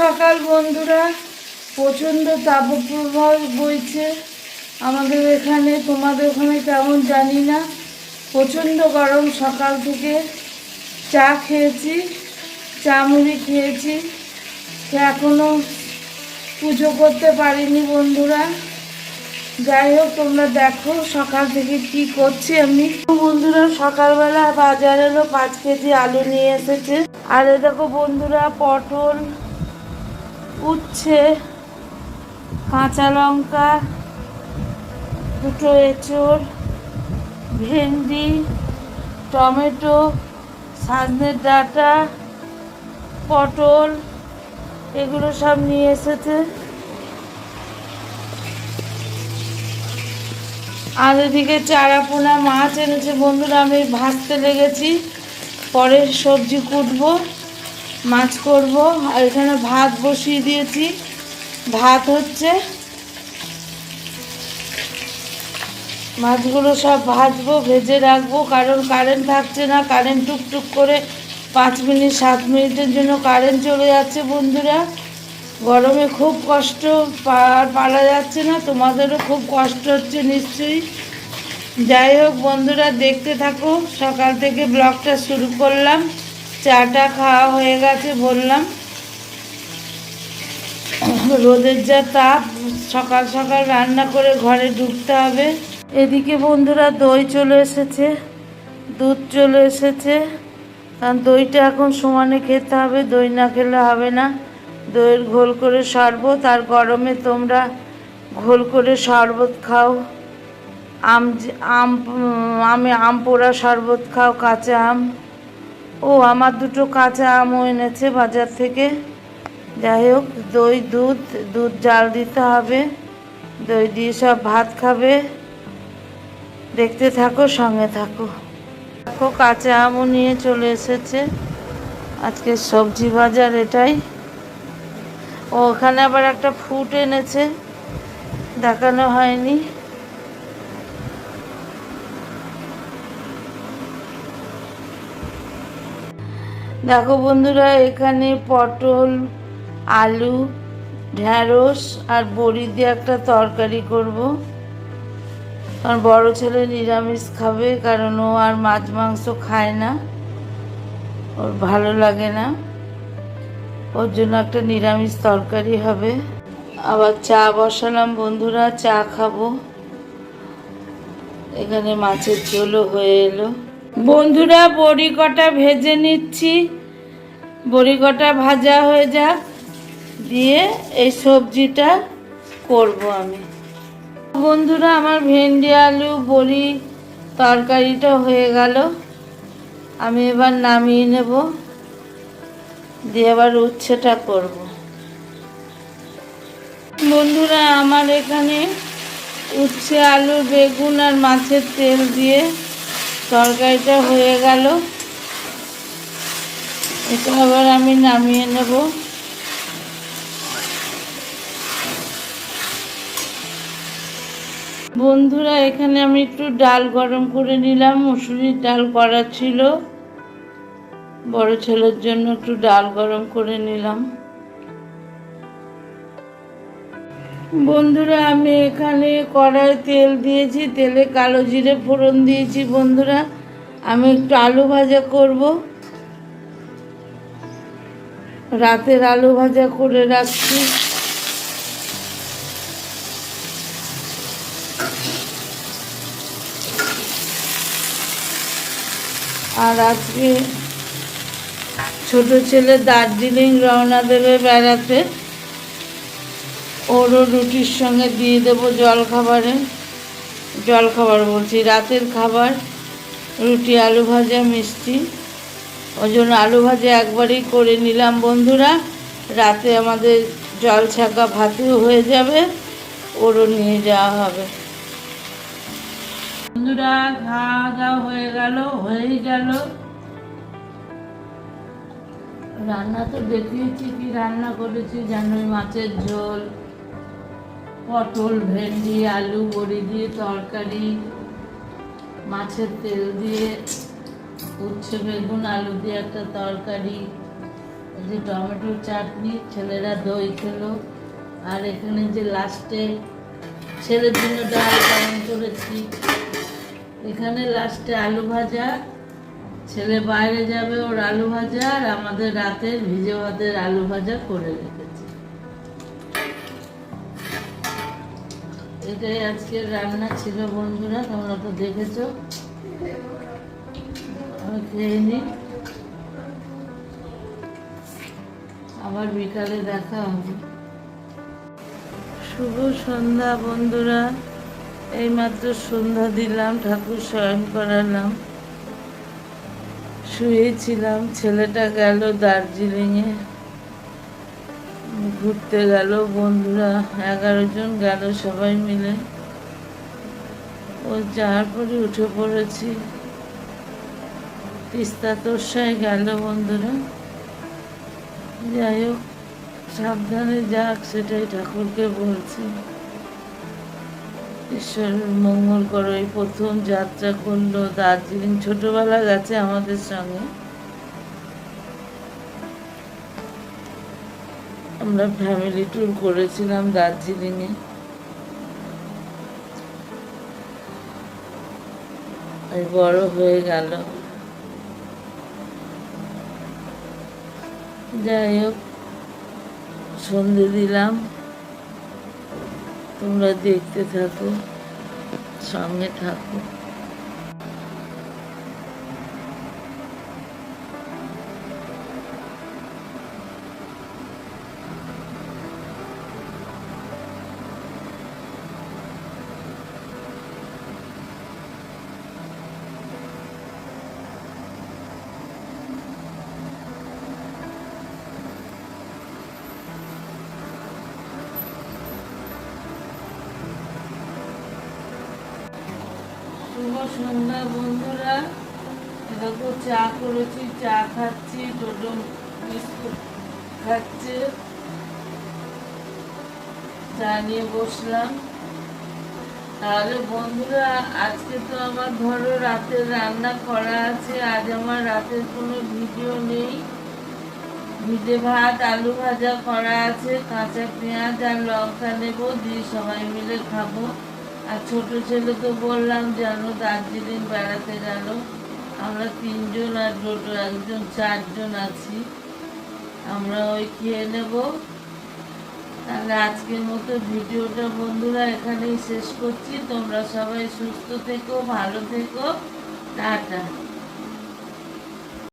সকাল, বন্ধুরা। প্রচণ্ড তাপপ্রবাহ বইছে। আমাদের এখানে, তোমাদের ওখানে কেমন জানি না। প্রচণ্ড গরম সকাল থেকে। চা খেয়েছি চা মুড়ি খেয়েছি। এখনও পুজো করতে পারিনি, বন্ধুরা। যাই হোক, তোমরা দেখো সকাল থেকে কি করছি আমি। বন্ধুরা, সকালবেলা বাজার এলো পাঁচ কেজি আলু নিয়ে এসেছে। আর দেখো বন্ধুরা, পটল উচ্ছে, কাঁচা লঙ্কা, দুটো এঁচড়, ভেন্ডি, টমেটো, সাজনের ডাঁটা, পটল, এগুলো সব নিয়ে এসেছে। আর এদিকে চারাপোনা মাছ এনেছে বন্ধুরা, আমি ভাজতে লেগেছি, পরে সবজি কুটবো। মাছ করব, আর এখানে ভাত বসিয়ে দিয়েছি। ভাত হচ্ছে মাছগুলো সব ভাজবো, ভেজে রাখব, কারণ কারেন্ট থাকছে না কারেন্ট টুকটুক করে পাঁচ মিনিট, সাত মিনিটের জন্য কারেন্ট চলে যাচ্ছে বন্ধুরা। গরমে খুব কষ্ট, পারা যাচ্ছে না, তোমাদেরও খুব কষ্ট হচ্ছে নিশ্চয়ই। যাই হোক বন্ধুরা, দেখতে থাকো, সকাল থেকে ব্লগটা শুরু করলাম। চাটা খাওয়া হয়ে গেছে বললাম। রোদের যা তাপ, সকাল সকাল রান্না করে ঘরে ঢুকতে হবে। এদিকে বন্ধুরা দই চলে এসেছে, দুধ চলে এসেছে। কারণ দইটা এখন সমানে খেতে হবে, দই না খেলে হবে না। দইয়ের ঘোল করে শরবত আর গরমে তোমরা ঘোল করে শরবত খাও। আম আম আমি আম পোড়া শরবত খাও, কাঁচা আম। ও, আমার দুটো কাঁচা আমও এনেছে বাজার থেকে। যাই হোক, দই, দুধ দুধ জাল দিতে হবে। দই দিয়ে সব ভাত খাবে। দেখতে থাকো, সঙ্গে থাকো। দেখো, কাঁচা আমও নিয়ে চলে এসেছে। আজকে সবজি বাজার এটাই। ও, ওখানে আবার একটা ফুট এনেছে। দেখানো হয়নি। দেখো বন্ধুরা, এখানে পটল, আলু, ঢ্যাঁড়স আর বড়ি দিয়ে একটা তরকারি করব। কারণ বড় ছেলে নিরামিষ খাবে, কারণ ও আর মাছ মাংস খায় না। ওর ভালো লাগে না। ওর জন্য একটা নিরামিষ তরকারি হবে। আবার চা বসালাম বন্ধুরা, চা খাব। এখানে মাছের ঝোলও হয়ে এলো। বন্ধুরা, বড়ি কটা ভেজে নিচ্ছি। বড়ি কটা ভাজা হয়ে যাক। দিয়ে এই সবজিটা করব আমি। বন্ধুরা, আমার ভেন্ডি, আলু, বড়ি তরকারিটা হয়ে গেল। আমি এবার নামিয়ে নেব। দিয়ে এবার উচ্ছেটা করব। বন্ধুরা, আমার এখানে উচ্ছে, আলু, বেগুন আর মাছের তেল দিয়ে তরকারিটা হয়ে গেল। এটা আবার আমি নামিয়ে নেব। বন্ধুরা, এখানে আমি একটু ডাল গরম করে নিলাম। মুসুরির ডাল করা ছিল। বড় ছেলের জন্য একটু ডাল গরম করে নিলাম। বন্ধুরা, আমি এখানে কড়াই তেল দিয়েছি, তেলে কালো জিরে ফোড়ন দিয়েছি বন্ধুরা। আমি একটু আলু ভাজা করব। রাতের আলু ভাজা করে রাখছি। আর আজকে ছোট ছেলে দার্জিলিং রওনা দেবে বেড়াতে। ওরও রুটির সঙ্গে দিয়ে দেবো জল খাবারে। জল খাবার বলছি, রাতের খাবার, রুটি, আলু ভাজা, মিষ্টি। ওই জন্য আলু ভাজা একবারই করে নিলাম বন্ধুরা। রাতে আমাদের জল ছাকা ভাতেও হয়ে যাবে, ওরও নিয়ে যাওয়া হবে। বন্ধুরা, খাওয়া দাওয়া হয়ে গেল, হয়েই গেল। রান্না তো দেখিয়েছি কি রান্না করেছি, জানুই মাছের ঝোল। পটল, ভেন্ডি, আলু, বড়ি দিয়ে তরকারি, মাছের তেল দিয়ে উচ্ছে, বেগুন, আলু দিয়ে একটা তরকারি যে টমেটোর চাটনি, ছেলেরা দই খেলো। আর এখানে যে লাস্টে ছেলের জন্য ডাল পালন করেছি। এখানে লাস্টে আলু ভাজা। ছেলে বাইরে যাবে ওর আলু ভাজা, আর আমাদের রাতের ভিজে ভাতের আলু ভাজা করে রেখেছি। এটাই আজকের রান্না ছিল বন্ধুরা, তোমরা তো দেখেছ। আমি খেয়ে নিই আবার বিকালে দেখা হবে। শুভ সন্ধ্যা বন্ধুরা। এইমাত্র সন্ধ্যা দিলাম, ঠাকুর শয়ন করালাম। শুয়েছিলাম, ছেলেটা গেল দার্জিলিংয়ে। ঘুরতে গেল, বন্ধুরা, এগারো জন গেল সবাই মিলে। ও যাওয়ার পরে উঠে পড়েছি। তিস্তা তোরসায় গেল, বন্ধুরা। যাই হোক, সাবধানে যাক, সেটাই ঠাকুরকে বলছি। ঈশ্বরের মঙ্গল করো। এই প্রথম যাত্রা করল দার্জিলিং। ছোটবেলা গেছে আমাদের সঙ্গে। আমরা ফ্যামিলি ট্যুর করেছিলাম দার্জিলিংয়ে। এই বড় হয়ে গেল। যাই হোক, সন্ধে দিলাম। তোমরা দেখতে থাকো, সঙ্গে থাকো। সন্ধ্যা, বন্ধুরা। দেখো, চা করেছি, চা খাচ্ছি টোটো বিস্কুট খাচ্ছে। চা নিয়ে বসলাম। তাহলে, বন্ধুরা, আজকে তো আমার ধরো রাতের রান্না করা আছে। আজ আমার রাতের কোনো ভিডিও নেই। ভিজে ভাত, আলু ভাজা করা আছে। কাঁচা পেঁয়াজ আর লঙ্কা নেব। দিয়ে সবাই মিলে খাব। আর ছোট ছেলে তো বললাম, জানো দার্জিলিং বেড়াতে গেল। আমরা তিনজন আর ছোট একজন, চারজন আছি। আমরা ওই খেয়ে নেব। তাহলে আজকের মতো ভিডিওটা বন্ধুরা এখানেই শেষ করছি। তোমরা সবাই সুস্থ থেকো, ভালো থেকো। টাটা।